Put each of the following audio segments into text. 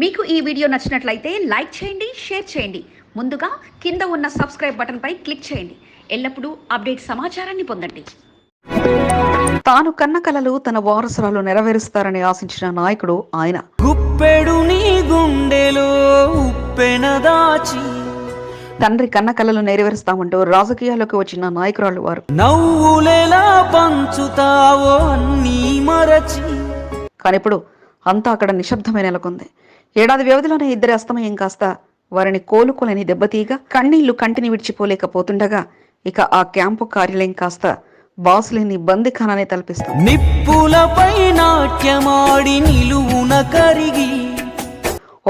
మీకు ఈ వీడియో నచ్చినట్లయితే లైక్ చేయండి షేర్ చేయండి. ముందుగా కింద ఉన్న సబ్స్క్రైబ్ బటన్పై క్లిక్ చేయండి. ఎల్లప్పుడూ అప్డేట్ సమాచారాన్ని పొందండి. తాను కన్న కలలు తన వారసురాలు నెరవేరుస్తారని ఆశించిన నాయకుడు ఆయన. గుప్పెడు నీ గుండెలో ఉప్పెన దాచి. తండ్రి కన్న కలలు నెరవేరుస్తామంటూ రాజకీయాల్లోకి వచ్చిన నాయకురాలు వారు. నవ్వులెలా పంచుతావో అన్నీ మరచి. కానీ ఇప్పుడు అంతా అక్కడ నిశ్శబ్దమే నెలకొంది. ఏడాది వ్యవధిలోనే ఇద్దరి అస్తమయం కాస్త వారిని కోలుకోలేని దెబ్బతీగా కన్నీళ్ళు కంటిని విడిచిపోలేకపోతుండగా ఇక ఆ క్యాంపు కార్యాలయం కాస్త బాసులేని బందిఖానానే తలపిస్తుంది. నిప్పులపై నాట్యమాడి నిలువున కరిగి.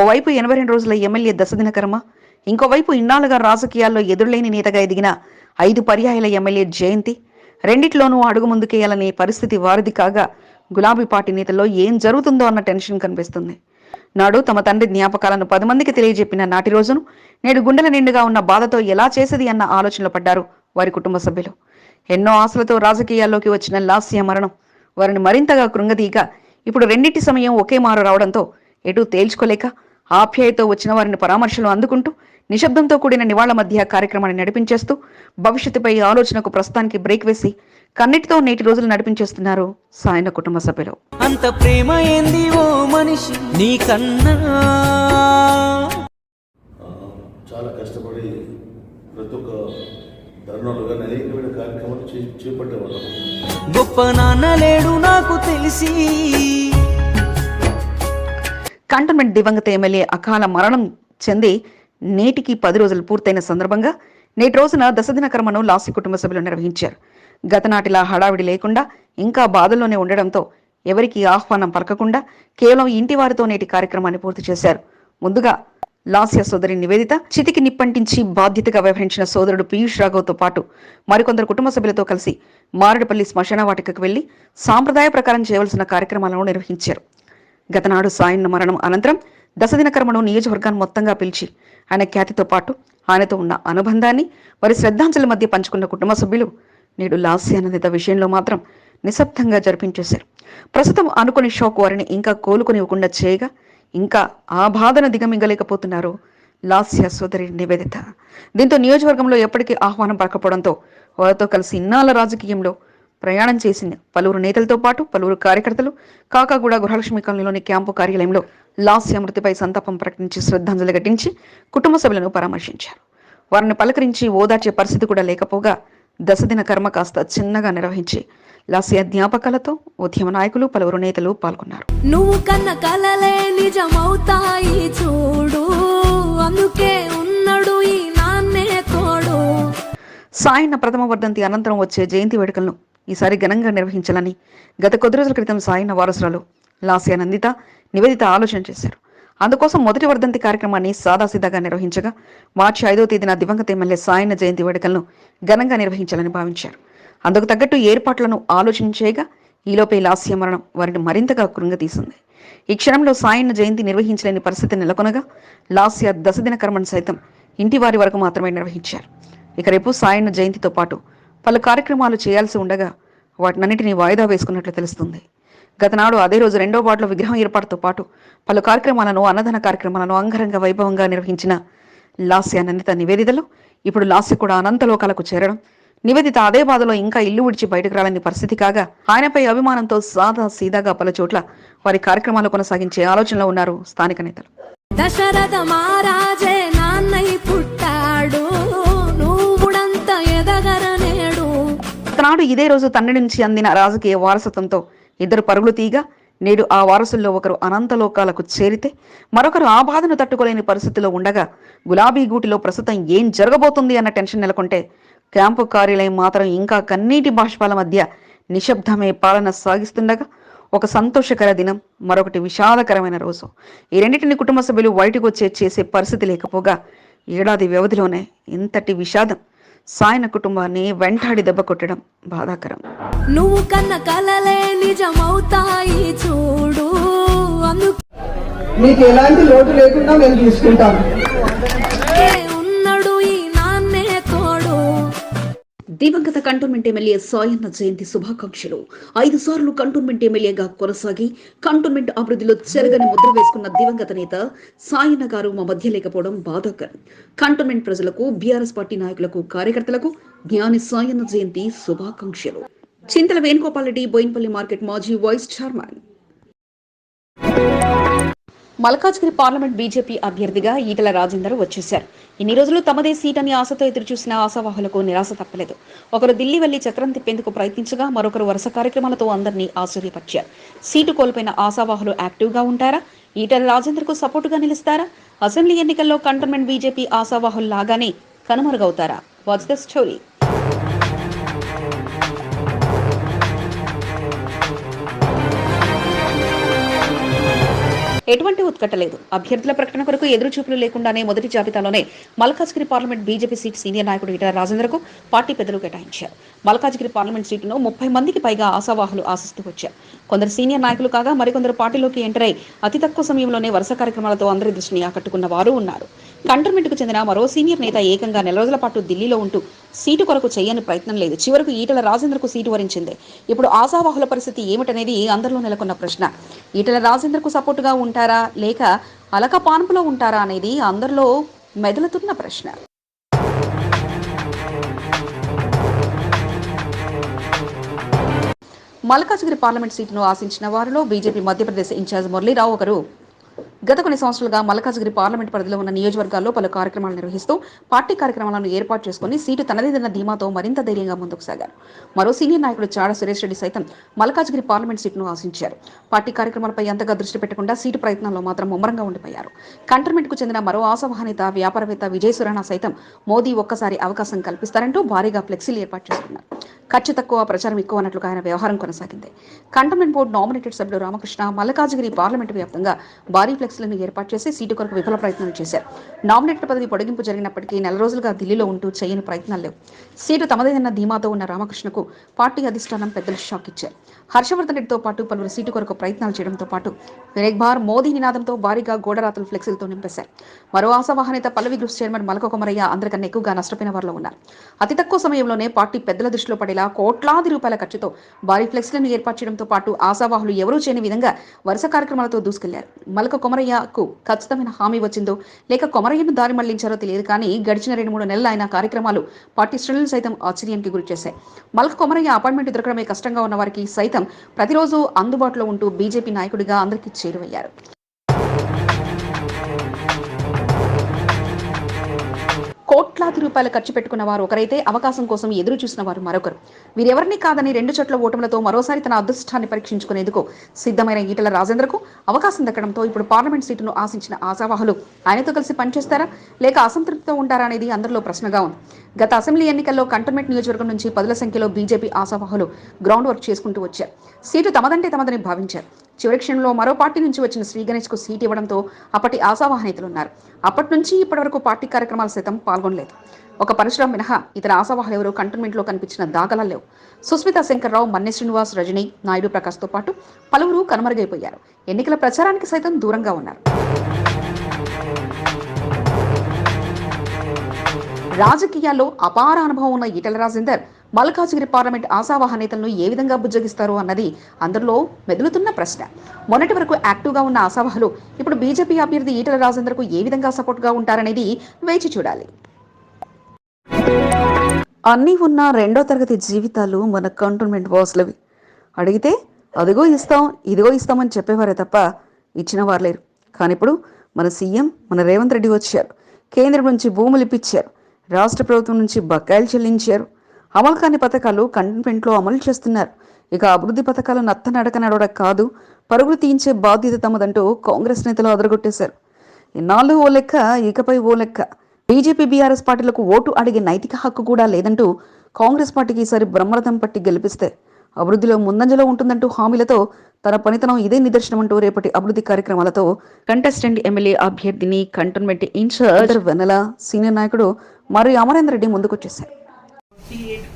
ఓవైపు ఎనభై రెండు రోజుల ఎమ్మెల్యే దశదిన కర్మ ఇంకోవైపు ఇన్నాళ్ళుగా రాజకీయాల్లో ఎదురులేని నేతగా ఎదిగిన ఐదు పర్యాయాల ఎమ్మెల్యే జయంతి రెండిట్లోనూ అడుగు ముందుకేయాలనే పరిస్థితి వారిది కాగా గులాబీ పార్టీ నేతల్లో ఏం జరుగుతుందో అన్న టెన్షన్ కనిపిస్తుంది. నాడు తమ తండ్రి జ్ఞాపకాలను పది మందికి తెలియజెప్పిన నాటి రోజును నేడు గుండెల నిండుగా ఉన్న బాధతో ఎలా చేసేది అన్న ఆలోచనలో పడ్డారు వారి కుటుంబ సభ్యులు. ఎన్నో ఆశలతో రాజకీయాల్లోకి వచ్చిన లాస్య మరణం వారిని మరింతగా కృంగదీగా ఇప్పుడు రెండింటి సమయం ఒకే మారు రావడంతో ఎటు తేల్చుకోలేక ఆప్యాయతో వచ్చిన వారిని పరామర్శలు అందుకుంటూ నిశ్శబ్దంతో కూడిన నివాళ మధ్య కార్యక్రమాన్ని నడిపించేస్తూ భవిష్యత్తుపై ఆలోచనకు ప్రస్తుతానికి బ్రేక్ వేసి కన్నిటితో నేటి రోజులు నడిపించేస్తున్నారు సాయన కుటుంబ సభ్యులు. అంత ప్రేమ ఏంది ఓ మనిషి నీకన్నా ఆ, చాలా కష్టపడి ప్రతి ఒక్క ధర్నాలు కానీ అనేకమైన కార్యక్రమాలు చేపట్టేవాళ్ళం. గొప్ప నాన్న లేడు నాకు తెలిసి. కంటోన్మెంట్ దివంగత ఎమ్మెల్యే అకాల మరణం చెంది నేటికి పది రోజులు పూర్తయిన సందర్భంగా నేటి రోజున దశదిన కర్మను లాసి కుటుంబ సభ్యులు నిర్వహించారు. గతనాటిలా హడావిడి లేకుండా ఇంకా బాధల్లోనే ఉండడంతో ఎవరికి ఆహ్వానం పలకకుండా కేవలం ఇంటి వారితో నేటి కార్యక్రమాన్ని పూర్తి చేశారు. ముందుగా లాస్య సోదరి నివేదిత చితికి నిప్పంటించి బాధ్యతగా వ్యవహరించిన సోదరుడు పీయూష్ రాఘవ్తో పాటు మరికొందరు కుటుంబ సభ్యులతో కలిసి మారడపల్లి శ్మశాన వాటికకు వెళ్ళి సాంప్రదాయ ప్రకారం చేయవలసిన కార్యక్రమాలను నిర్వహించారు. గతనాడు సాయన్న మరణం అనంతరం దశదిన కర్మను నియోజకవర్గాన్ని మొత్తంగా పిలిచి ఆయన ఖ్యాతితో పాటు ఆయనతో ఉన్న అనుబంధాన్ని వారి శ్రద్ధాంజలి మధ్య పంచుకున్న కుటుంబ సభ్యులు నేడు లాస్యానందిత విషయంలో మాత్రం నిశ్శబ్దంగా జరిపించేశారు. ప్రస్తుతం అనుకుని షోక్ వారిని ఇంకా కోలుకొనివ్వకుండా చేయగా ఇంకా ఆ బాధను దిగమింగలేకపోతున్నారు లాస్య సోదరి నివేదిత. దీంతో నియోజకవర్గంలో ఎప్పటికీ ఆహ్వానం పలకపోవడంతో వారితో కలిసి ఇన్నాళ్ళ రాజకీయంలో ప్రయాణం చేసిన పలువురు నేతలతో పాటు పలువురు కార్యకర్తలు కాకాగూడ గృహలక్ష్మి కాలనీలోని క్యాంపు కార్యాలయంలో లాస్య మృతిపై సంతాపం ప్రకటించి శ్రద్ధాంజలి ఘటించి కుటుంబ సభ్యులను పరామర్శించారు. వారిని పలకరించి ఓదార్చే పరిస్థితి కూడా లేకపోగా దశదిన కర్మ కాస్త చిన్నగా నిర్వహించి లాస్య జ్ఞాపకాలతో ఉద్యమ నాయకులు పలువురు నేతలు పాల్గొన్నారు. నువ్వు కన్న కలలే నిజమవుతాయి చూడు. అందుకే ఉన్నడు ఈ నాన్నే తోడు. సాయన్న ప్రథమ వర్ధంతి అనంతరం వచ్చే జయంతి వేడుకలను ఈసారి ఘనంగా నిర్వహించాలని గత కొద్ది రోజుల క్రితం సాయన్న వారసురాలు లాస్య నందిత నివేదిత ఆలోచన చేశారు. అందుకోసం మొదటి వర్ధంతి కార్యక్రమాన్ని సాదాసీదాగా నిర్వహించగా మార్చి ఐదో తేదీన దివంగత ఎమ్మెల్యే సాయన్న జయంతి వేడుకలను ఘనంగా నిర్వహించాలని భావించారు. అందుకు తగ్గట్టు ఏర్పాట్లను ఆలోచించేగా ఈలోపే లాస్య మరణం వారిని మరింతగా కృంగతీసింది. ఈ క్షణంలో సాయన్న జయంతి నిర్వహించలేని పరిస్థితి నెలకొనగా లాస్య దశదిన కర్మను సైతం ఇంటి వారి వరకు మాత్రమే నిర్వహించారు. ఇక రేపు సాయన్న జయంతితో పాటు పలు కార్యక్రమాలు చేయాల్సి ఉండగా వాటినన్నిటినీ వాయిదా వేసుకున్నట్లు తెలుస్తుంది. గతనాడు అదే రోజు రెండో వార్డులో విగ్రహం ఏర్పాటుతో పాటు పలు కార్యక్రమాలను అన్నదాన కార్యక్రమాలను అంగరంగ వైభవంగా నిర్వహించిన లాస్య నందిత నివేదితలో ఇప్పుడు లాస్య కూడా అనంత లోకాలకు చేరడం. నివేదిత అదే బాధలో ఇంకా ఇల్లు విడిచి బయటకు రాలని పరిస్థితి కాగా ఆయనపై అభిమానంతో సాదా సీదాగా పలు చోట్ల వారి కార్యక్రమాలు కొనసాగించే ఆలోచనలో ఉన్నారు స్థానిక నేతలు. దశరథ మహారాజే నాన్నై పుట్టాడు. ఎదగరనేడు. ఒకనాడు ఇదే రోజు తండ్రి నుంచి అందిన రాజకీయ వారసత్వంతో ఇద్దరు పరుగులు తీగా నేడు ఆ వారసుల్లో ఒకరు అనంతలోకాలకు చేరితే మరొకరు ఆ బాధను తట్టుకోలేని పరిస్థితిలో ఉండగా గులాబీ గూటిలో ప్రస్తుతం ఏం జరగబోతుంది అన్న టెన్షన్ నెలకొంటే క్యాంపు కార్యాలయం మాత్రం ఇంకా కన్నీటి బాష్పాల మధ్య నిశ్శబ్దమే పాలన సాగిస్తుండగా ఒక సంతోషకర దినం మరొకటి విషాదకరమైన రోజు. ఈ రెండింటిని కుటుంబ సభ్యులు బయటకు వచ్చే చేసే పరిస్థితి లేకపోగా ఏడాది వ్యవధిలోనే ఇంతటి విషాదం సాయన కుటుంబాన్ని వెంటాడి దెబ్బ కొట్టడం బాధాకరం. నువ్వు కన్న కలలే నిజమవుతాయి చూడు. అందుకే మీకు ఎలాంటి లోటు లేకుండా మేము చూసుకుంటాం దివంగత కంటోన్మెంట్ ఎమ్మెల్యే సాయన్న జయంతి శుభాకాంక్షలు. ఐదు సార్లు కంటోన్మెంట్ ఎమ్మెల్యేగా కొనసాగి కంటోన్మెంట్ అభివృద్ధిలో చెరగని ముద్ర వేసుకున్న దివంగత నేత సాయన్న గారు మా మధ్య లేకపోవడం బాధాకరం. కంటోన్మెంట్ ప్రజలకు బీఆర్ఎస్ పార్టీ నాయకులకు కార్యకర్తలకు జ్ఞాని సాయన్న జయంతి శుభాకాంక్షలు. చింతల వేణుగోపాల్ రెడ్డి బోయిన్పల్లి మార్కెట్ మాజీ vice chairman. Malkajgiri parliament BJP అభ్యర్థిగా ఈటల రాజేందర్ వచ్చేశారు. ఇన్ని రోజులు తమదే సీట్ అని ఆశతో ఎదురుచూసిన ఆశావాహులకు నిరాశ తప్పలేదు. ఒకరు ఢిల్లీ వెళ్ళి చక్రం తిప్పేందుకు ప్రయత్నించగా మరొకరు వరుస కార్యక్రమాలతో అందరినీ ఆశ్చర్యపరిచారు. సీటు కోల్పోయిన ఆశావాహులు యాక్టివ్గా ఉంటారా? ఈటల రాజేందర్కు సపోర్టుగా నిలుస్తారా? అసెంబ్లీ ఎన్నికల్లో కంటోన్మెంట్ బీజేపీ ఆశావాహులు లాగానే కనుమరుగవుతారా? వాచ్ ద స్టోరీ ఎటువంటి ఉత్కట్ట లేదు అభ్యర్థుల ప్రకటన కొరకు ఎదురు చూపులు లేకుండానే మొదటి జాబితాలోనే Malkajgiri parliament BJP seat senior నాయకుడు ఈటల రాజేంద్రకు పార్టీ పెద్దలు కేటాయించారు. మల్కాజ్గిరి పార్లమెంట్ సీటును ముప్పై మందికి పైగా ఆశావాహులు ఆశిస్తూ వచ్చారు. కొందరు సీనియర్ నాయకులు కాగా మరికొందరు పార్టీలోకి ఎంటర్ అయి అతి తక్కువ సమయంలోనే వరుస కార్యక్రమాలతో అందరి దృష్టిని ఆకట్టుకున్న వారు ఉన్నారు. కంటర్మెంట్కు చెందిన మరో సీనియర్ నేత ఏకంగా నెల రోజుల పాటు ఢిల్లీలో ఉంటూ సీటు కొరకు చేయని ప్రయత్నం లేదు. చివరకు ఈటల రాజేంద్రకు సీటు వరించింది. ఇప్పుడు ఆశావాహుల పరిస్థితి ఏమిటనేది అందరిలో నెలకొన్న ప్రశ్న. ఈటల రాజేంద్రకు సపోర్టుగా ఉంటారా? లేక అలక పాన్పులో ఉంటారా అనేది అందరిలో మెదులుతున్న ప్రశ్న. మల్కాజ్గిరి పార్లమెంట్ సీటును ఆశించిన వారిలో బీజేపీ మధ్యప్రదేశ్ ఇన్ఛార్జ్ మురళీరావు ఒకరు గత కొన్ని సంవత్సరాలుగా మల్కాజ్గిరి పార్లమెంట్ పరిధిలో ఉన్న నియోజకవర్గాల్లో పలు కార్యక్రమాలు నిర్వహిస్తూ పార్టీ కార్యక్రమాలను ఏర్పాటు చేసుకుని సీటు తనదేదన్న ధీమాతో మరింత ధైర్యంగా ముందుకు సాగారు. మరో సీనియర్ నాయకుడు చాడ సురేష్ రెడ్డి సైతం మల్కాజ్గిరి పార్లమెంట్ సీటును ఆశించారు. పార్టీ కార్యక్రమాలపై ఎంతగా దృష్టి పెట్టకుండా సీటు ప్రయత్నంలో మాత్రం ముమ్మరంగా ఉండిపోయారు. కంటోన్మెంట్కు చెందిన మరో ఆశావహనేత వ్యాపారవేత్త విజయ్ సురాణ సైతం మోదీ ఒక్కసారి అవకాశం కల్పిస్తారంటూ భారీగా ఫ్లెక్సీలు ఏర్పాటు చేసుకున్నారు. ఖర్చు తక్కువ ప్రచారం ఎక్కువ అన్నట్లుగా ఆయన వ్యవహారం కొనసాగింది. కంటోన్మెంట్ బోర్డు నామినేటెడ్ సభ్యుడు రామకృష్ణ మల్కాజ్గిరి పార్లమెంటు వ్యాప్తంగా భారీ ఫ్లెక్స్లను ఏర్పాటు చేసి సీటు కొరకు విఫల ప్రయత్నాలు చేశారు. నామినేటెడ్ పదవి పొడిగింపు జరిగినప్పటికీ నెల రోజులుగా ఢిల్లీలో ఉంటూ చేయని ప్రయత్నాలు లేవు. సీటు తమదేదన్న ధీమాతో ఉన్న రామకృష్ణకు పార్టీ అధిష్టానం పెద్దలు షాక్ ఇచ్చారు. హర్షవర్ధన్ రెడ్డితో పాటు పలువురు సీటు కొరకు ప్రయత్నాలు చేయడంతో పాటు వినేక్ మోదీ నినాదంతో భారీగా గోడరాతలు ఫ్లెక్సీలతో నింపేశారు. మరో ఆశావాహనేత పల్లవి గ్రూప్స్ చైర్మన్ మలక కొమరయ్య అందరికన్నా ఎక్కువగా నష్టపోయిన వారిలో ఉన్నారు. అతి తక్కువ సమయంలోనే పార్టీ పెద్దల దృష్టిలో పడేలా కోట్లాది రూపాయల ఖర్చుతో భారీ ఫ్లెక్సీలను ఏర్పాటు చేయడంతో పాటు ఆశావాహులు ఎవరూ చేయని విధంగా వరుస కార్యక్రమాలతో దూసుకెళ్ళారు. మలక కొమరయ్యకు ఖచ్చితమైన హామీ వచ్చిందో లేక కొమరయ్యను దారి మళ్ళించారో తెలియదు కానీ గడిచిన రెండు మూడు నెలలు ఆయన కార్యక్రమాలు పార్టీ శ్రేణులు సైతం ఆశ్చర్యానికి గురిచేశాయి. మలక కొమరయ్య అపాయింట్మెంట్ దొరకడమే కష్టంగా ఉన్న వారికి సైతం ప్రతిరోజు అందుబాటులో ఉంటూ బీజేపీ నాయకుడిగా అందరికీ చేరువయ్యారు. కోట్లాది రూపాయలు ఖర్చు పెట్టుకున్న వారు ఒకరైతే అవకాశం కోసం ఎదురు చూసిన వారు మరొకరు. వీరెవరిని కాదని రెండు చోట్ల ఓటములతో మరోసారి తన అదృష్టాన్ని పరీక్షించుకునేందుకు సిద్ధమైన ఈటల రాజేంద్రకు అవకాశం దక్కడంతో ఇప్పుడు పార్లమెంట్ సీటును ఆశించిన ఆశావాహులు ఆయనతో కలిసి పనిచేస్తారా? లేక అసంతృప్తితో ఉంటారా అనేది అందరిలో ప్రశ్నగా ఉంది. గత అసెంబ్లీ ఎన్నికల్లో కంటోన్మెంట్ నియోజకవర్గం నుంచి పదుల సంఖ్యలో బీజేపీ ఆశావాహులు గ్రౌండ్ వర్క్ చేసుకుంటూ వచ్చారు. సీటు తమదంటే తమదని భావించారు. చివరి క్షణంలో మరో పార్టీ నుంచి వచ్చిన శ్రీ గణేష్కు సీట్ ఇవ్వడంతో అప్పటి ఆశావాహనేతలున్నారు. అప్పటి నుంచి ఇప్పటి వరకు పార్టీ కార్యక్రమాలు సైతం పాల్గొనలేదు. ఒక పరశురాం మినహా ఇతర ఆశావాహులు ఎవరూ కంటోన్మెంట్లో కనిపించిన దాఖలా లేవు. సుస్మిత శంకర్రావు మన్నె శ్రీనివాస్ రజనీ నాయుడు ప్రకాష్తో పాటు పలువురు కనుమరుగైపోయారు. ఎన్నికల ప్రచారానికి సైతం దూరంగా ఉన్నారు. రాజకీయాల్లో అపార అనుభవం ఉన్న ఈటల రాజేందర్ మల్కాజ్గిరి పార్లమెంట్ ఆశావాహ నేతలను ఏ విధంగా బుజ్జగిస్తారు అన్నది అందరిలో మెదులుతున్న ప్రశ్న. మొన్నటి వరకు యాక్టివ్గా ఉన్న ఆశావాహలు ఇప్పుడు బీజేపీ అభ్యర్థి ఈటల రాజేందర్కు ఏ విధంగా సపోర్ట్గా ఉంటారనేది వేచి చూడాలి. అన్నీ ఉన్న రెండో తరగతి జీవితాలు మన కంటోన్మెంట్ బాస్లవి. అడిగితే అదిగో ఇస్తాం ఇదిగో ఇస్తామని చెప్పేవారే తప్ప ఇచ్చిన వారు లేరు. కానీ ఇప్పుడు మన సీఎం మన రేవంత్ రెడ్డి వచ్చారు. కేంద్రం నుంచి భూములు ఇప్పించారు. రాష్ట్ర ప్రభుత్వం నుంచి బకాయిలు చెల్లించారు. అమలు కాని పథకాలు కంటోన్మెంట్లో అమలు చేస్తున్నారు. ఇక అభివృద్ధి పథకాలు నత్తనడక నడవడం కాదు పరుగులు తీయించే బాధ్యత తమదంటూ కాంగ్రెస్ నేతలు అదరగొట్టేశారు. ఇన్నాళ్ళు ఓ లెక్క ఇకపై ఓ లెక్క. బీజేపీ బీఆర్ఎస్ పార్టీలకు ఓటు అడిగే నైతిక హక్కు కూడా లేదంటూ కాంగ్రెస్ పార్టీకి ఈసారి బ్రహ్మరథం పట్టి గెలిపిస్తే అభివృద్ధిలో ముందంజలో ఉంటుందంటూ హామీలతో తన పనితనం ఇదే నిదర్శనం అంటూ రేపటి అభివృద్ధి కార్యక్రమాలతో కంటెస్టెంట్ ఎమ్మెల్యే అభ్యర్థిని కంటోన్మెంట్ ఇన్ఛార్జ్ వెనల సీనియర్ నాయకుడు మరియు అమరేందర్ రెడ్డి ముందుకొచ్చేశారు ఎయిట్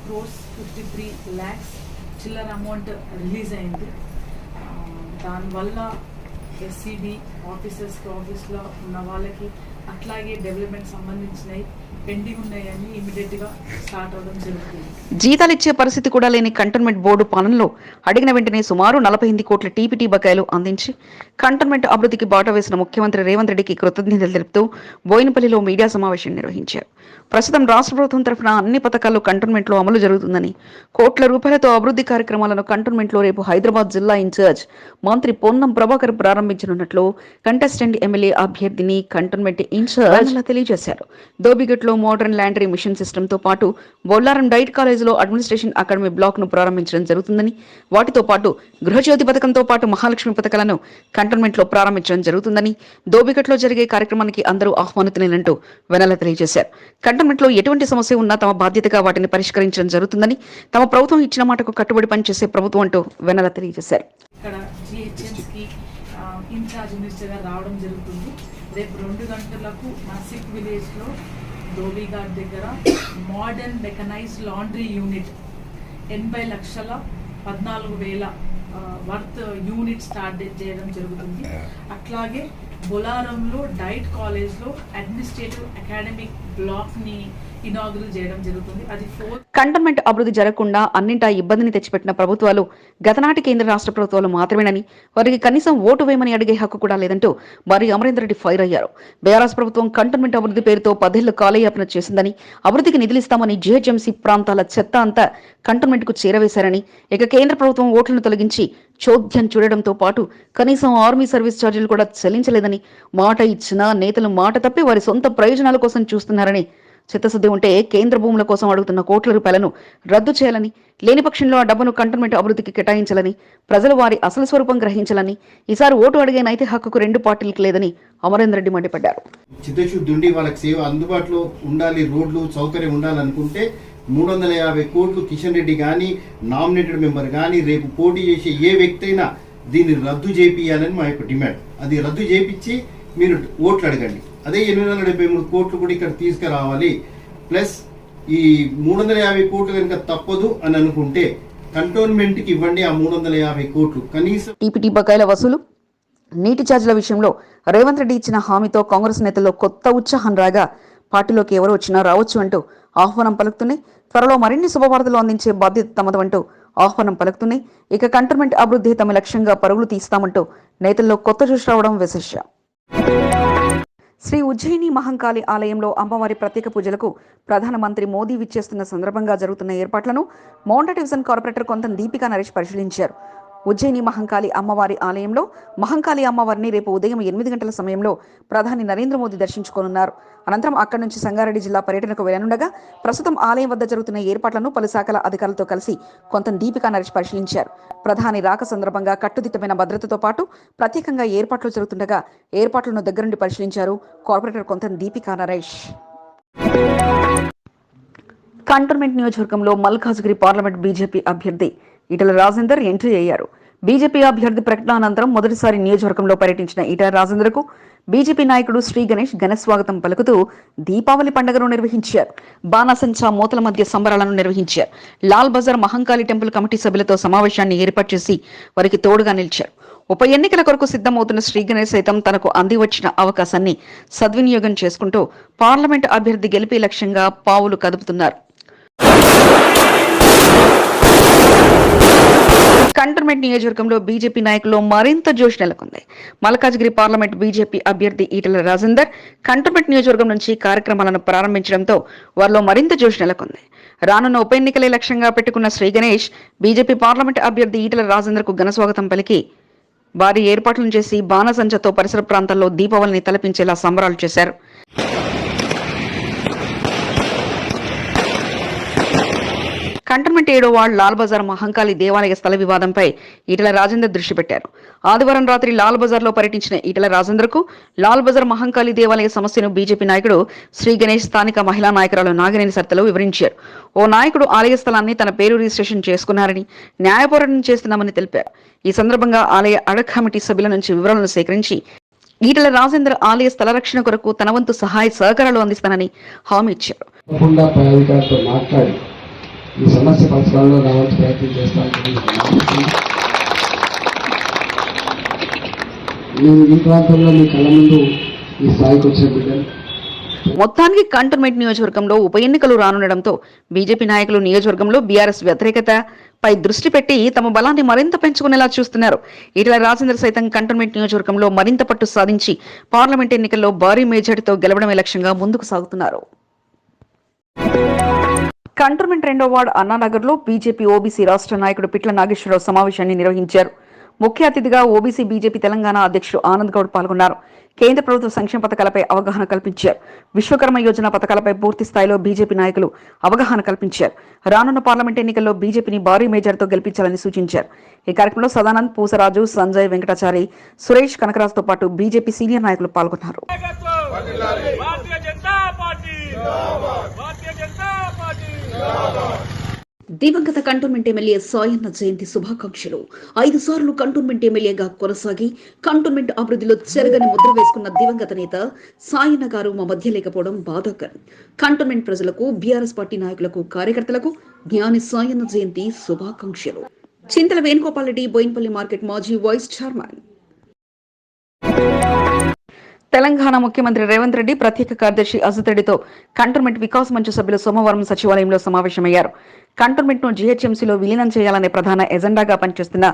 ఫిఫ్టీ త్రీ ల్యాక్స్ చిల్లర అమౌంట్ రిలీజ్ అయింది. దానివల్ల ఎస్సీబీ ఆఫీసర్స్ ఆఫీస్లో ఉన్న వాళ్ళకి అట్లాగే డెవలప్మెంట్ సంబంధించినవి పెండింగ్ ఉన్నాయని ఇమీడియట్గా స్టార్ట్ అవ్వడం జరుగుతుంది. జీతాలిచ్చే పరిస్థితి కూడా లేని కంటోన్మెంట్ బోర్డు పాలనలో అడిగిన వెంటనే సుమారు నలభై ఎనిమిది కోట్ల టీపీటీ బకాయిలు అందించి కంటోన్మెంట్ అభివృద్ధికి బాట వేసిన ముఖ్యమంత్రి రేవంత్ రెడ్డికి కృతజ్ఞతలు తెలుపుతూ బోయినపల్లిలో మీడియా సమావేశం నిర్వహించారు. ప్రస్తుతం రాష్ట్ర ప్రభుత్వం తరఫున అన్ని పథకాలు కంటోన్మెంట్లో అమలు జరుగుతుందని కోట్ల రూపాయలతో అభివృద్ధి కార్యక్రమాలను కంటోన్మెంట్లో రేపు హైదరాబాద్ జిల్లా ఇన్ఛార్జ్ మంత్రి పొన్నం ప్రభాకర్ ప్రారంభించనున్నట్లు కంటెస్టెంట్ ఎమ్మెల్యే అభ్యర్థిని కంటోన్మెంట్ ఇన్ఛార్జ్ తెలియజేశారు. దోబిగట్లో మోడర్న్ ల్యాండరీ మిషన్ సిస్టంతో పాటు బొల్లారం డైట్ కాలేజీలో అడ్మినిస్ట్రేషన్ అకాడమీ బ్లాక్ను ప్రారంభించడం జరుగుతుందని వాటితో పాటు గృహజ్యోతి పథకంతో పాటు మహాలక్ష్మి పథకాలను కంటోన్మెంట్లో ప్రారంభించడం జరుగుతుందని దోబికట్లో జరిగే కార్యక్రమానికి అందరూ ఆహ్వానితులేనంటూ వెనల తెలియజేశారు. కంటోన్మెంట్లో ఎటువంటి సమస్య ఉన్నా తమ బాధ్యతగా వాటిని పరిష్కరించడం జరుగుతుందని తమ ప్రభుత్వం ఇచ్చిన మాటకు కట్టుబడి పనిచేసే ప్రభుత్వం అంటూ వెనల తెలియజేశారు. ఇన్ఛార్జ్ మినిస్టర్గా రావడం జరుగుతుంది. రేపు రెండు గంటలకు నాసిక్ విలేజ్లో ధోబీఘాట్ దగ్గర మోడర్న్ మెకనైజ్డ్ లాండ్రీ యూనిట్ ఎనభై లక్షల పద్నాలుగు వేల వర్త్ యూనిట్ స్టార్ట్ చేయడం జరుగుతుంది. అట్లాగే బొలారంలో డైట్ కాలేజ్లో అడ్మినిస్ట్రేటివ్ అకాడమిక్ బ్లాక్ని ఇనాగ్రల్ చేయడం జరుగుతుంది. అది ఫోర్ కంటోన్మెంట్ అభివృద్ధి జరగకుండా అన్నింటా ఇబ్బందిని తెచ్చిపెట్టిన ప్రభుత్వాలు గతనాటి కేంద్ర రాష్ట్ర ప్రభుత్వాలు మాత్రమేనని వారికి కనీసం ఓటు వేయమని అడిగే హక్కు కూడా లేదంటూ మరి అమరేందర్ రెడ్డి ఫైర్ అయ్యారు. బీఆర్ఎస్ ప్రభుత్వం కంటోన్మెంట్ అభివృద్ధి పేరుతో పదేళ్ళు కాలయాపన చేసిందని అభివృద్ధికి నిధులిస్తామని జీహెచ్ఎంసీ ప్రాంతాల చెత్త అంతా కంటోన్మెంట్కు చేరవేశారని ఇక కేంద్ర ప్రభుత్వం ఓట్లను తొలగించి చోద్యం చూడడంతో పాటు కనీసం ఆర్మీ సర్వీస్ ఛార్జీలు కూడా చెల్లించలేదని మాట ఇచ్చినా నేతలు మాట తప్పి వారి సొంత ప్రయోజనాల కోసం చూస్తున్నారని చిత్తశుద్ధి ఉంటే కేంద్ర భూముల కోసం అడుగుతున్న కోట్ల రూపాయలను రద్దు చేయాలని లేని పక్షంలో ఆ డబ్బును కంటోన్మెంట్ అభివృద్ధికి కేటాయించాలని ప్రజలు వారి అసలు స్వరూపం గ్రహించాలని ఈసారి ఓటు అడిగే నైతిక హక్కుకు రెండు పార్టీలకు లేదని అమరేందర్ రెడ్డి మండిపడ్డారు. చిత్తశుద్ధి ఉండి వాళ్ళకి సేవ అందుబాటులో ఉండాలి రోడ్లు సౌకర్యం ఉండాలనుకుంటే మూడు వందల యాభై కోట్లు కిషన్ రెడ్డి కానీ నామినేటెడ్ మెంబర్ కానీ రేపు పోటీ చేసే ఏ వ్యక్తి అయినా దీన్ని రద్దు చేపియాలని మా యొక్క డిమాండ్. అది రద్దు చేపించి మీరు ఓట్లు అడగండి. అదే ఎనిమిది వందల డెబ్బై మూడు కోట్లు కూడా ఇక్కడ తీసుకురావాలి. ప్లస్ ఈ మూడు వందల యాభై కోట్లు కనుక తప్పదు అని అనుకుంటే కంటోన్మెంట్కి ఇవ్వండి ఆ మూడు వందల యాభై కోట్లు. కనీసం టీపీటీ బకాయిల వసూలు నీటి ఛార్జీల విషయంలో రేవంత్ రెడ్డి ఇచ్చిన హామీతో కాంగ్రెస్ నేతల్లో కొత్త ఉత్సాహం రాగా పార్టీలోకి ఎవరు వచ్చినా రావచ్చు అంటూ ఆహ్వానం పలుకుతున్నాయి. త్వరలో మరిన్ని శుభవార్తలు అందించే బాధ్యత తమదంటూ ఆహ్వానం పలుకుతున్నాయి. ఇక కంటోన్మెంట్ అభివృద్ధి తమ లక్ష్యంగా పరుగులు తీస్తామంటూ నేతల్లో కొత్త చూసి రావడం విశేషం. శ్రీ ఉజ్జయిని మహంకాళి ఆలయంలో అమ్మవారి ప్రత్యేక పూజలకు ప్రధానమంత్రి మోదీ విచ్చేస్తున్న సందర్భంగా జరుగుతున్న ఏర్పాట్లను మౌంట డివిజన్ కార్పొరేటర్ కొంత దీపికా నరేష్ పరిశీలించారు. ఉజ్జయిని మహంకాళి అమ్మవారి ఆలయంలో మహంకాళి అమ్మవారిని రేపు ఉదయం ఎనిమిది గంటల సమయంలో ప్రధాని నరేంద్ర మోదీ దర్శించుకోనున్నారు. అనంతరం అక్కడి నుంచి సంగారెడ్డి జిల్లా పర్యటనకు వెళ్ళనుండగా ప్రస్తుతం ఆలయం వద్ద జరుగుతున్న ఏర్పాట్లను పలు శాఖల అధికారులతో కలిసి కొంత దీపికా నరేష్ పరిశీలించారు. ప్రధాని రాక సందర్భంగా కట్టుదిట్టమైన భద్రతతో పాటు ప్రత్యేకంగా ఏర్పాట్లు జరుగుతుండగా ఏర్పాట్లను దగ్గరుండి పరిశీలించారు కార్పొరేటర్ కొంత దీపికా నరేష్. కంటోన్మెంట్ నియోజకవర్గంలో మల్కాజ్గిరి పార్లమెంట్ బీజేపీ అభ్యర్థి ఈటల రాజేందర్ ఎంట్రీ అయ్యారు. బీజేపీ అభ్యర్థి ప్రకటన అనంతరం మొదటిసారి నియోజకవర్గంలో పర్యటించిన ఈటల రాజేందర్కు బీజేపీ నాయకుడు శ్రీ గణేష్ ఘన స్వాగతం పలుకుతూ దీపావళి పండుగను నిర్వహించారు. బాణసంచా మూతల మధ్య సంబరాలను నిర్వహించారు. లాల్ బజార్ మహంకాళి టెంపుల్ కమిటీ సభ్యులతో సమావేశాన్ని ఏర్పాటు చేసి వారికి తోడుగా నిలిచారు. ఉప ఎన్నికల కొరకు సిద్ధమవుతున్న శ్రీ గణేష్ సైతం తనకు అంది వచ్చిన అవకాశాన్ని సద్వినియోగం చేసుకుంటూ పార్లమెంట్ అభ్యర్థి గెలిపే లక్ష్యంగా పావులు కదుపుతున్నారు. కంటర్మెంట్ నియోజకవర్గంలో బీజేపీ నాయకుల్లో మరింత జోష్ నెలకొంది. మల్కాజ్గిరి పార్లమెంట్ బీజేపీ అభ్యర్థి ఈటల రాజేందర్ కంటర్మెంట్ నియోజకవర్గం నుంచి కార్యక్రమాలను ప్రారంభించడంతో వారిలో మరింత జోష్ నెలకొంది. రానున్న ఉప ఎన్నికలే లక్ష్యంగా పెట్టుకున్న శ్రీ గణేష్ బీజేపీ పార్లమెంట్ అభ్యర్థి ఈటల రాజేందర్కు ఘన స్వాగతం పలికి భారీ ఏర్పాట్లను చేసి బాణసంచతో పరిసర ప్రాంతాల్లో దీపావళిని తలపించేలా సంబరాలు చేశారు. కంటోన్మెంట్ ఏడో వార్డ్ లాల్ బజార్ మహంకాళి దేవాలయ స్థల వివాదంపై ఈటల రాజేందర్ దృష్టి పెట్టారు. ఆదివారం రాత్రి లాల్ బజార్లో పర్యటించిన ఈటల రాజేందర్కు లాల్ బజార్ మహంకాళి దేవాలయ సమస్యను బీజేపీ నాయకుడు శ్రీ గణేష్ స్థానిక మహిళా నాయకురాలు నాగినేని సర్తలో వివరించారు. ఓ నాయకుడు ఆలయ స్థలాన్ని తన పేరు రిజిస్ట్రేషన్ చేసుకున్నారని న్యాయ పోరాటం చేస్తున్నామని తెలిపారు. ఈ సందర్భంగా ఆలయ అడక్ కమిటీ సభ్యుల నుంచి వివరాలను సేకరించి ఈటల రాజేందర్ ఆలయ స్థల రక్షణ కొరకు తన వంతు సహాయ సహకారాలు అందిస్తానని హామీ ఇచ్చారు తప్పకుండా పై అధికారులతో మాట్లాడి ఈ సమస్య పరిష్కారంలో రావాల్సి ప్రయత్నం చేస్తామని నేను ఈ ప్రాంతంలో మీ కళ్ళ ముందు ఈ స్థాయికి వచ్చిన బిడ్డను. మొత్తానికి కంటోన్మెంట్ నియోజకవర్గంలో ఉప ఎన్నికలు రానుండడంతో బీజేపీ నాయకులు నియోజకవర్గంలో బీఆర్ఎస్ వ్యతిరేకతపై దృష్టి పెట్టి తమ బలాన్ని మరింత పెంచుకునేలా చూస్తున్నారు. ఇటీవల రాజేంద్ర సైతం కంటోన్మెంట్ నియోజకవర్గంలో మరింత పట్టు సాధించి పార్లమెంట్ ఎన్నికల్లో భారీ మెజార్టీతో గెలవడమే లక్ష్యంగా ముందుకు సాగుతున్నారు. కంటోన్మెంట్ రెండో వార్డు అన్నానగర్లో బీజేపీ ఓబీసీ రాష్ట్ర నాయకుడు పిట్ల నాగేశ్వరరావు సమావేశాన్ని నిర్వహించారు. ముఖ్య అతిథిగా ఓబీసీ బీజేపీ తెలంగాణ అధ్యక్షుడు ఆనంద్ గౌడ్ పాల్గొన్నారు. కేంద్ర ప్రభుత్వ సంక్షేమ పథకాలపై అవగాహన కల్పించారు. విశ్వకర్మ యోజన పథకాలపై పూర్తి స్థాయిలో బీజేపీ నాయకులు అవగాహన కల్పించారు. రానున్న పార్లమెంట్ ఎన్నికల్లో బీజేపీని భారీ మేజర్తో గెలిపించాలని సూచించారు. ఈ కార్యక్రమంలో సదానంద్ పూసరాజు సంజయ్ వెంకటాచారి సురేష్ కనకరాజుతో పాటు బీజేపీ సీనియర్ నాయకులు పాల్గొన్నారు. దివంగత కంటోన్మెంట్ ఎమ్మెల్యే సాయన్న జయంతి శుభాకాంక్షలు. ఐదు సార్లు కంటోన్మెంట్ ఎమ్మెల్యేగా కొనసాగి కంటోన్మెంట్ అభివృద్ధిలో చెరగని ముద్ర వేసుకున్న దివంగత నేత సాయన్న గారు మా మధ్య లేకపోవడం బాధాకరం. కంటోన్మెంట్ ప్రజలకు బీఆర్ఎస్ పార్టీ నాయకులకు కార్యకర్తలకు జ్ఞాని సాయన్న జయంతి శుభాకాంక్షలు. చింతల వేణుగోపాల్ రెడ్డి బోయిన్పల్లి మార్కెట్ మాజీ వైస్ చైర్మన్. తెలంగాణ ముఖ్యమంత్రి రేవంత్ రెడ్డి ప్రత్యేక కార్యదర్శి అజిత్ రెడ్డితో కంటోన్మెంట్ వికాస్ మంచు సభ్యులు సోమవారం సచివాలయంలో సమావేశమయ్యారు. కంటోన్మెంట్ను జీహెచ్ఎంసీలో విలీనం చేయాలనే ప్రధాన ఎజెండాగా పనిచేస్తున్న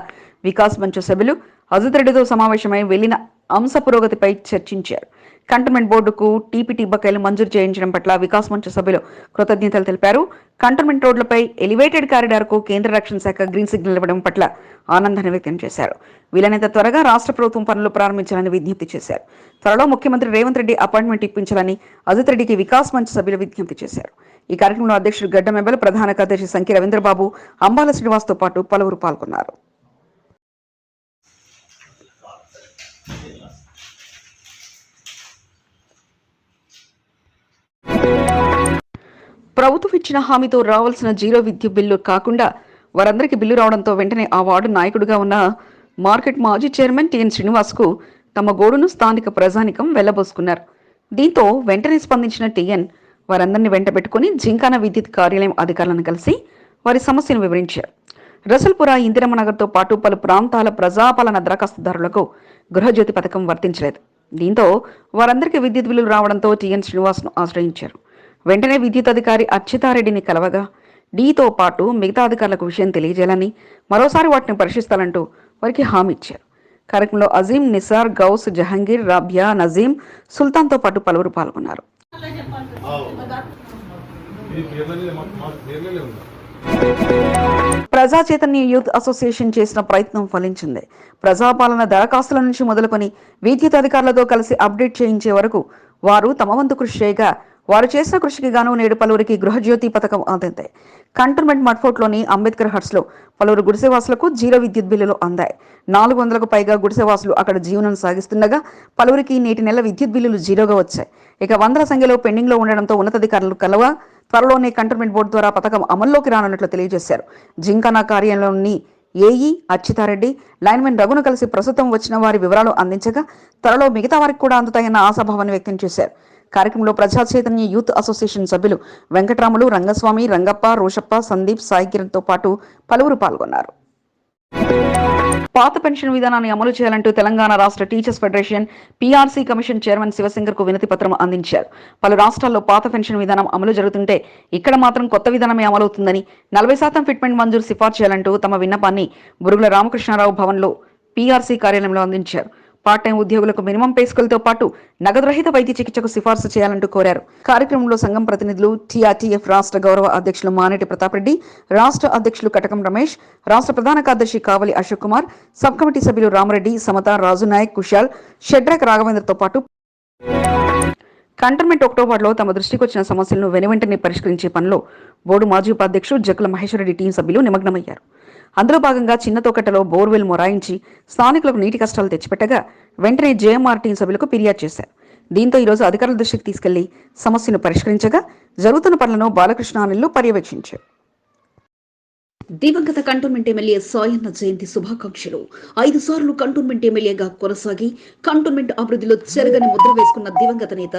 వికాస్ మంచు సభ్యులు అజిత్ రెడ్డితో సమావేశమై వెళ్ళిన అంశ పురోగతిపై చర్చించారు. కంటోన్మెంట్ బోర్డుకు టీపీటీ బకాయిలు మంజూరు చేయించడం పట్ల వికాస్ మంచు సభ్యులు కృతజ్ఞతలు తెలిపారు. కంటోన్మెంట్ రోడ్లపై ఎలివేటెడ్ కారిడార్కు కేంద్ర రక్షణ శాఖ గ్రీన్ సిగ్నల్ ఇవ్వడం పట్ల ఆనందాన్ని వ్యక్తం చేశారు. వీలైనంత త్వరగా రాష్ట్ర ప్రభుత్వం పనులు ప్రారంభించాలని విజ్ఞప్తి చేశారు. త్వరలో ముఖ్యమంత్రి రేవంత్ రెడ్డి అపాయింట్మెంట్ ఇప్పించాలని అజిత్ రెడ్డికి వికాస్ మంచ్ సభ్యులు విజ్ఞప్తి చేశారు. ఈ కార్యక్రమంలో అధ్యక్షుడు గడ్డం ఎమ్మెల్యే ప్రధాన కార్యదర్శి సంఖ్య రవీంద్రబాబు అంబాల శ్రీనివాస్తో పాటు పలువురు పాల్గొన్నారు. ప్రభుత్వం ఇచ్చిన హామీతో రావాల్సిన జీరో విద్యుత్ బిల్లు కాకుండా వారందరికీ బిల్లు రావడంతో వెంటనే ఆ వార్డు నాయకుడిగా ఉన్న మార్కెట్ మాజీ చైర్మన్ టిఎన్ శ్రీనివాస్కు తమ గోడును స్థానిక ప్రజానికం వెళ్ళబోసుకున్నారు. దీంతో వెంటనే స్పందించిన టిఎన్ వారందరినీ వెంటబెట్టుకుని జింకాన విద్యుత్ కార్యాలయం అధికారులను కలిసి వారి సమస్యను వివరించారు. రసల్పుర ఇందిరమ్మ నగర్తో పాటు పలు ప్రాంతాల ప్రజాపాలన దరఖాస్తుదారులకు గృహజ్యోతి పథకం వర్తించలేదు. దీంతో వారందరికీ విద్యుత్ బిల్లులు రావడంతో టిఎన్ శ్రీనివాస్ను ఆశ్రయించారు. వెంటనే విద్యుత్ అధికారి అచ్యుతారెడ్డిని కలవగా డీతో పాటు మిగతా అధికారులకు విషయం తెలియజేయాలని మరోసారి వాటిని పరిశీలిస్తానంటూ వారికి హామీ ఇచ్చారు. కార్యక్రమంలో అజీం నిసార్ గౌస్ జహంగీర్ రాబ్యా నజీం సుల్తాన్తో పాటు పలువురు పాల్గొన్నారు. ప్రజా చైతన్య యూత్ అసోసియేషన్ చేసిన ప్రయత్నం ఫలించింది. ప్రజాపాలన దరఖాస్తుల నుంచి మొదలుకొని విద్యుత్ అధికారులతో కలిసి అప్డేట్ చేయించే వరకు వారు తమ వంతు కృషి చేయగా వారు చేసిన కృషికి గాను నేడు పలువురికి గృహజ్యోతి పథకం అందింది. కంటోన్మెంట్ మడ్ఫోర్ట్లోని అంబేద్కర్ హట్స్లో పలువురు గుడిసెవాసులకు జీరో విద్యుత్ బిల్లులు అందాయి. నాలుగు వందలకు పైగా గుడిసెవాసులు అక్కడ జీవనం సాగిస్తుండగా పలువురికి నేటి నెల విద్యుత్ బిల్లులు జీరోగా వచ్చాయి. ఇక వందల సంఖ్యలో పెండింగ్లో ఉండడంతో ఉన్నతాధికారులు కలవ త్వరలోనే కంటోన్మెంట్ బోర్డు ద్వారా పథకం అమల్లోకి రానున్నట్లు తెలియజేశారు. జింకనా కార్యాలయంలోని ఏఈ అచ్యుతారెడ్డి లైన్మెన్ రఘును కలిసి ప్రస్తుతం వచ్చిన వారి వివరాలు అందించగా త్వరలో మిగతా వారికి కూడా అందుతాయన్న ఆశాభావాన్ని వ్యక్తం చేశారు. కార్యక్రమంలో ప్రజా చైతన్య యూత్ అసోసియేషన్ సభ్యులు వెంకటరాములు రంగస్వామి రంగప్ప రోషప్ప సందీప్ సాయి కిరణ్తో పాటు పలువురు పాల్గొన్నారు. పాత పెన్షన్ విధానాన్ని అమలు చేయాలంటూ తెలంగాణ రాష్ట్ర teachers federation PRC commission chairman శివశంకర్కు వినతి పత్రం అందించారు. పలు రాష్ట్రాల్లో పాత పెన్షన్ విధానం అమలు జరుగుతుంటే ఇక్కడ మాత్రం కొత్త విధానమే అమలవుతుందని నలభై శాతం ఫిట్మెంట్ మంజూరు సిఫార్సు చేయాలంటూ తమ విన్నపాన్ని బురుగుల రామకృష్ణారావు భవన్లో పీఆర్సీ కార్యాలయంలో అందించారు. పార్ట్ టైం ఉద్యోగులకు మినిమం పే స్కేల్తో పాటు నగదు రహిత వైద్య చికిత్సకు సిఫార్సు చేయాలంటూ కోరారు. కార్యక్రమంలో సంఘం ప్రతినిధులు టీఆర్టీఎఫ్ రాష్ట్ర గౌరవ అధ్యక్షులు మానేటి ప్రతాప్ రెడ్డి రాష్ట్ర అధ్యక్షులు కటకం రమేష్ రాష్ట్ర ప్రధాన కార్యదర్శి కావలి అశోక్ కుమార్ సబ్ కమిటీ సభ్యులు రామరెడ్డి సమత రాజు నాయక్ కుషాల్ షడ్రక్ రాఘవేంద్రతో పాటు కంటర్మెంట్ అక్టోబర్లో తమ దృష్టికి వచ్చిన సమస్యలను వెనువెంటనే పరిష్కరించే పనిలో బోర్డు మాజీ ఉపాధ్యక్షుడు జక్కుల మహేశ్వరరెడ్డి టీం సభ్యులు నిమగ్నమయ్యారు. అందులో భాగంగా చిన్న తోకట్టలో బోర్వెల్ మొరాయించి స్థానికులకు నీటి కష్టాలు తెచ్చిపెట్టగా వెంటనే జేఎంఆర్టీ సభ్యులకు ఫిర్యాదు చేశారు. దీంతో ఈరోజు అధికారుల దృష్టికి తీసుకెళ్ళి సమస్యను పరిష్కరించగా జరుగుతున్న పనులను బాలకృష్ణ అనిల్లు పర్యవేక్షించారు. దివంగత కంటోన్మెంట్ ఎమ్మెల్యే సాయన్న జయంతి శుభాకాంక్షలు. ఐదు సార్లు కంటోన్మెంట్ ఎమ్మెల్యేగా కొనసాగి కంటోన్మెంట్ అభివృద్ధిలో చెరగని ముద్ర వేసుకున్న దివంగత నేత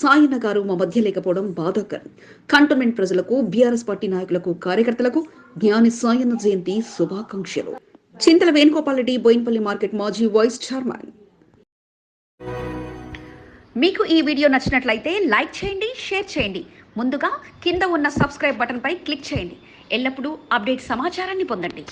సాయన్న గారు మా మధ్య లేకపోవడం బాధాకరం. కంటోన్మెంట్ ప్రజలకు బీఆర్ఎస్ పార్టీ నాయకులకు కార్యకర్తలకు జ్ఞాని సాయన జయంతి శుభాకాంక్షలు. చింతల వేణుగోపాలరెడ్డి బోయిన్పల్లి మార్కెట్ మాజీ వైస్ చైర్మన్. మీకు ఈ వీడియో నచ్చినట్లయితే లైక్ చేయండి షేర్ చేయండి. ముందుగా కింద ఉన్న సబ్స్క్రైబ్ బటన్పై క్లిక్ చేయండి. ఎల్లప్పుడూ అప్డేట్ సమాచారాన్ని పొందండి.